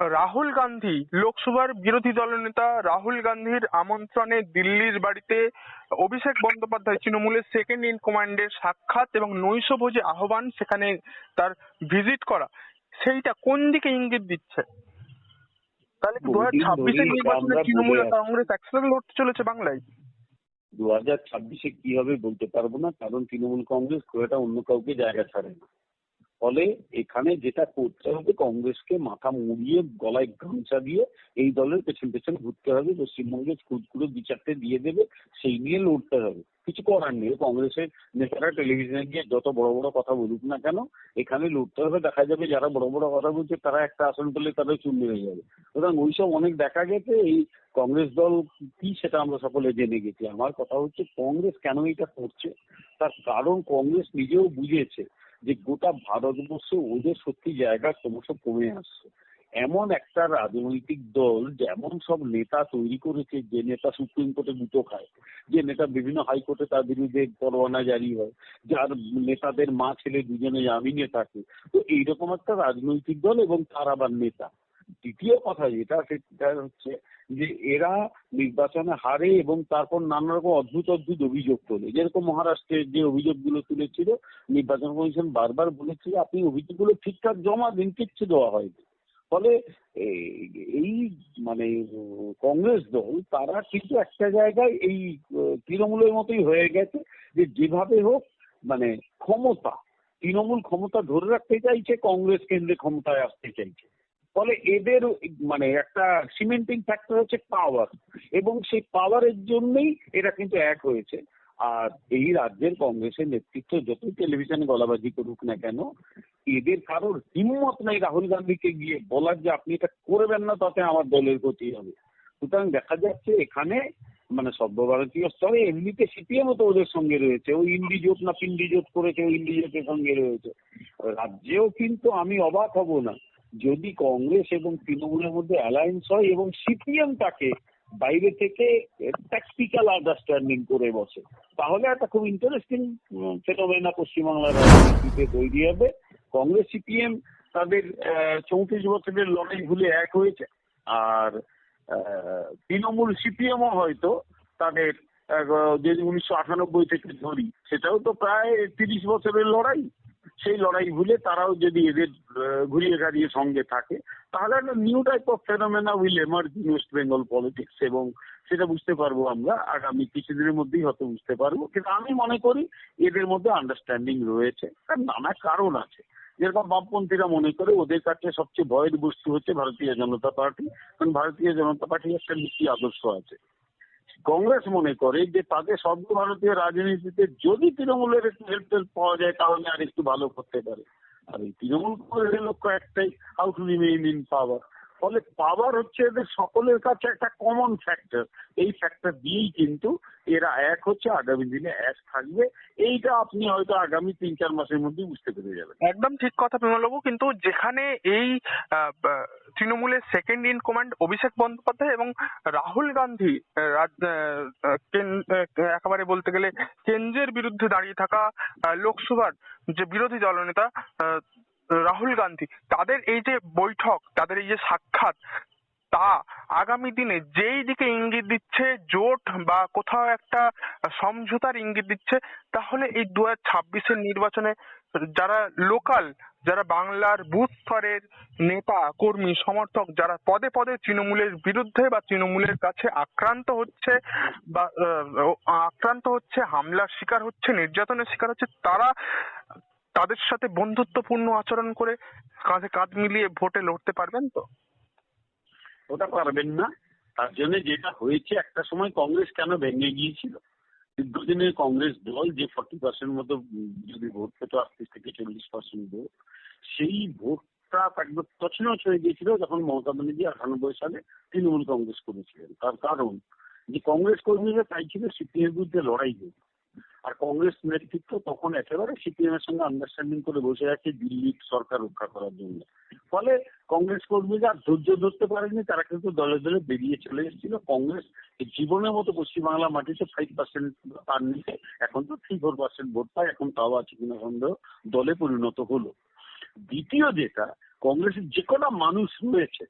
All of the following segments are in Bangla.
রাহুল গান্ধী লোকসভার বিরোধী দলনেতা রাহুল গান্ধীর আমন্ত্রণে দিল্লির বাড়িতে অভিষেক বন্দ্যোপাধ্যায় তৃণমূলের সেকেন্ড ইন কমান্ডের সাক্ষাৎ এবং নৈশভোজে আহ্বান সেখানে তার ভিজিট করা। সেইটা কোন দিকে ইঙ্গিত দিচ্ছে? তাহলে দু হাজার ছাব্বিশের নির্বাচনে তৃণমূল কংগ্রেস একসাথে লড়তে চলেছে বাংলায়। দু হাজার ছাব্বিশে কি হবে বলতে পারব না কারণ তৃণমূল কংগ্রেস খুব একটা অন্য কাউকে জায়গা ছাড়ে না। ফলে এখানে যেটা করতে হবে, কংগ্রেসকে মাথা মুড়িয়ে, গলায় গামছা দিয়ে এই দলের পেছন পেছন ঘুরতে হবে, পশ্চিমবঙ্গে খুদকুড়ো দু চারটে দিয়ে দেবে, সেই নিয়ে লড়তে হবে। কিছু করার নেই। কংগ্রেসের নেতারা টেলিভিশনে গিয়ে যত বড় বড় কথা বলুক না কেন, এখানে লড়তে হবে। দেখা যাবে যারা বড় বড় কথা বলছে, তারা একটা আসন পেলে তাদের চুন্নি হয়ে যাবে। সুতরাং ওইসব অনেক দেখা গেছে। এই কংগ্রেস দল কি সেটা আমরা সকলে জেনে গেছি। আমার কথা হচ্ছে, কংগ্রেস কেন এটা করছে? তার কারণ কংগ্রেস নিজেও বুঝেছে। যে গোটা ভারতবর্ষে ওদের সত্যি জায়গা ক্রমশ কমে আসছে। এমন একটা রাজনৈতিক দল যেমন সব নেতা তৈরি করেছে, যে নেতা সুপ্রিম কোর্টে দুটো খায়, যে নেতা বিভিন্ন হাইকোর্টে তার বিরুদ্ধে পরোয়ানা জারি হয়, যার নেতাদের মা ছেলে দুজনে জামিনে থাকে। তো এইরকম একটা রাজনৈতিক দল এবং তার আবার নেতা। দ্বিতীয় কথা যেটা, সেটা হচ্ছে যে এরা নির্বাচনে হারে এবং তারপর নানা রকম অদ্ভুত অদ্ভুত অভিযোগ তোলে। যেরকম মহারাষ্ট্রের যে অভিযোগগুলো তুলেছিল, নির্বাচন কমিশন বারবার বলেছিল, আপনি অভিযোগগুলো ঠিকঠাক জমা দিন, কিচ্ছু দেওয়া হয়নি। ফলে এই মানে কংগ্রেস দল, তারা কিন্তু একটা জায়গায় এই তৃণমূলের মতোই হয়ে গেছে যে যেভাবে হোক মানে ক্ষমতা, তৃণমূল ক্ষমতা ধরে রাখতে চাইছে, কংগ্রেস কেন্দ্রে ক্ষমতায় আসতে চাইছে। ফলে এদের মানে একটা সিমেন্টিং ফ্যাক্টর হচ্ছে পাওয়ার এবং সেই পাওয়ারের জন্যই এরা কিন্তু এক হয়েছে। আর এই রাজ্যের কংগ্রেসের নেতৃত্ব যতই টেলিভিশনে গলাবাজি করুক না কেন, এদের কারোর হিম্মত নেই রাহুল গান্ধীকে গিয়ে বলার যে আপনি এটা করবেন না, তাতে আমার দলের ক্ষতি হবে। সুতরাং দেখা যাচ্ছে এখানে মানে সর্বভারতীয় স্তরে এমনিতে সিপিএম তো ওদের সঙ্গে রয়েছে ওই ইন্ডি জোট না পিন্ডি জোট করেছে ওই ইন্ডি জোটের সঙ্গে রয়েছে। রাজ্যেও কিন্তু আমি অবাক হব না যদি কংগ্রেস এবং তৃণমূলের মধ্যে অ্যালায়েন্স হয় এবং সিপিএম তাকে বাইরে থেকে ট্যাকটিক্যাল আন্ডারস্ট্যান্ডিং করে বসে, তাহলে একটা খুব ইন্টারেস্টিং ফেনোমেনা পশ্চিমবাংলার রাজনীতিতে তৈরি হবে। কংগ্রেস, সিপিএম তাদের চৌত্রিশ বছরের লড়াই ভুলে এক হয়েছে। আর তৃণমূল, সিপিএমও হয়তো তাদের যদি উনিশশো আটানব্বই থেকে ধরি সেটাও তো প্রায় তিরিশ বছরের লড়াই। সেই লড়াই ভুলে তারাও যদি এদের ঘুরিয়ে ঘাড়িয়ে সঙ্গে থাকে, তাহলে একটা new type of phenomena will emerge in West Bengal politics এবং সেটা বুঝতে পারব আমরা। আগামী কিছুদিনের মধ্যেই হয়তো বুঝতে পারব। কিন্তু আমি মনে করি এদের মধ্যে আন্ডারস্ট্যান্ডিং রয়েছে। তার নানা কারণ আছে। যেরকম বামপন্থীরা মনে করে ওদের কাছে সবচেয়ে ভয়ের বস্তু হচ্ছে ভারতীয় জনতা পার্টি। কারণ ভারতীয় জনতা পার্টির একটা নীতি আদর্শ আছে। কংগ্রেস মনে করে যে তাদের সর্বভারতীয় রাজনীতিতে যদি তৃণমূলের একটু হেল্প পাওয়া যায়, তাহলে আর একটু ভালো করতে পারে। আর এই তৃণমূল কংগ্রেসের লক্ষ্য একটাই how to remain in power ফলে পাওয়ার হচ্ছে এদের সকলের কাছে একটা কমন ফ্যাক্টর এই ফ্যাক্টর দিয়েই কিন্তু এরা এক হচ্ছে আগামী দিনে এক থাকবে। এইটা আপনি হয়তো আগামী তিন চার মাসের মধ্যেই বুঝতে পেরে যাবেন। একদম ঠিক কথা বিমলবাবু কিন্তু যেখানে এই তৃণমূলের second in command Abhishek Bandyopadhyay এবং রাহুল গান্ধী একেবারে বলতে গেলে কেন্দ্রের বিরুদ্ধে দাঁড়িয়ে থাকা লোকসভার যে বিরোধী দলনেতা রাহুল গান্ধী। তাদের এই যে বৈঠক, তাদের এই যে সাক্ষাৎ, তা আগামী দিনে যেই দিকে ইঙ্গিত দিচ্ছে জোট বা কোথাও একটা সমঝোতার ইঙ্গিত দিচ্ছে, তাহলে এই দু হাজার ছাব্বিশের নির্বাচনে যারা লোকাল, যারা বাংলার বুথ স্তরের নেতা, কর্মী, সমর্থক, যারা পদে পদে তৃণমূলের বিরুদ্ধে বা তৃণমূলের কাছে আক্রান্ত হচ্ছে বা আক্রান্ত হচ্ছে, হামলার শিকার হচ্ছে, নির্যাতনের শিকার হচ্ছে, তারা তাদের সাথে বন্ধুত্বপূর্ণ আচরণ করে কাঁধে কাঁধ মিলিয়ে ভোটে লড়তে পারবেন তো? ওটা পারবেন না। তার জন্য যেটা হয়েছে, একটা সময় কংগ্রেস কেন ভেঙে গিয়েছিল? দীর্ঘদিনের কংগ্রেস দল যে ফর্টি পার্সেন্ট মতো যদি ভোট পেত, আটত্রিশ থেকে চল্লিশ পার্সেন্ট ভোট, সেই ভোটটা একদম তছনছ হয়ে গিয়েছিল যখন মমতা ব্যানার্জি আটানব্বই সালে তৃণমূল কংগ্রেস করেছিলেন। তার কারণ, যে কংগ্রেস কর্মীরা চাইছিল সিপিএম বিরুদ্ধে লড়াই হোক আর কংগ্রেস নেতৃত্ব তখন একেবারে সিপিএম এর সঙ্গে আন্ডারস্ট্যান্ডিং করে বসে আছে দিল্লি সরকার রক্ষা করার জন্য। ফলে কংগ্রেস কর্মীরা ধৈর্য ধরতে পারেনি, তারা কিন্তু দলে দলে বেরিয়ে চলে এসেছিল। কংগ্রেস জীবনের মতো পশ্চিমবাংলা মাটিতে ফাইভ পার্সেন্ট তার নিচে এখন তো থ্রি ফোর পার্সেন্ট ভোট পায়, এখন তাও আছে কিনা সন্দেহ, দলে পরিণত হলো। দ্বিতীয় যেটা, কংগ্রেসের যে কটা মানুষ রয়েছে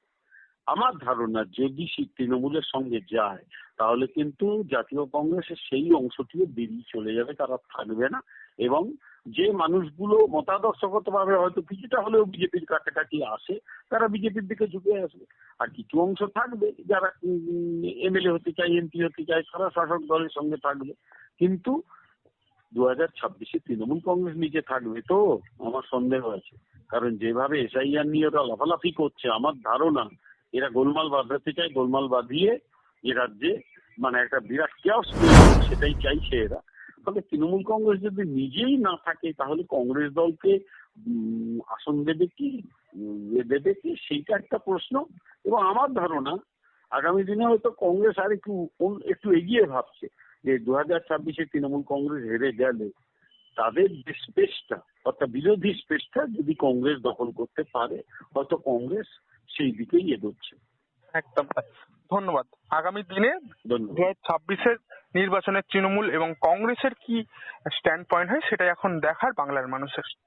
আমার ধারণা যদি সে তৃণমূলের সঙ্গে যায়, তাহলে কিন্তু জাতীয় কংগ্রেসের সেই অংশটিও বেরিয়ে চলে যাবে, তারা থাকবে না। এবং যে মানুষগুলো মতাদর্শগত ভাবে হয়তো কিছুটা হলেও বিজেপির কাছাকাছি আসে, তারা বিজেপির দিকে ঝুঁকে আসবে। আর কিছু অংশ থাকবে, যারা এমএলএ হতে চায়, এমপি হতে চায় তারা শাসক দলের সঙ্গে থাকবে। কিন্তু দু হাজার ছাব্বিশে তৃণমূল কংগ্রেস নিচে থাকবে তো, আমার সন্দেহ আছে। কারণ যেভাবে এসআইআর নিয়ে ওরা লাফালাফি করছে, আমার ধারণা এরা গোলমাল বাঁধাতে চায়, গোলমাল বাঁধিয়ে এ রাজ্যে মানে একটা বিরাট কেয়াস সেটাই চাইছে এরা। ফলে তৃণমূল কংগ্রেস যদি নিজেই না থাকে, তাহলে কংগ্রেস দলকে আসন দেবে কি দেবে কি, সেইটা একটা প্রশ্ন। এবং আমার ধারণা, আগামী দিনে হয়তো কংগ্রেস আর একটু একটু এগিয়ে ভাবছে যে দু হাজার ছাব্বিশে তৃণমূল কংগ্রেস হেরে গেলে তাদের যে স্পেসটা, অর্থাৎ বিরোধী স্পেসটা যদি কংগ্রেস দখল করতে পারে, হয়তো কংগ্রেস সেই দিকেই এগোচ্ছে। একদম তাই। ধন্যবাদ। আগামী দিনে দু ধন্যবাদ। হাজার ছাব্বিশের নির্বাচনের তৃণমূল এবং কংগ্রেসের কি স্ট্যান্ড পয়েন্ট হয় সেটাই এখন দেখার বাংলার মানুষের।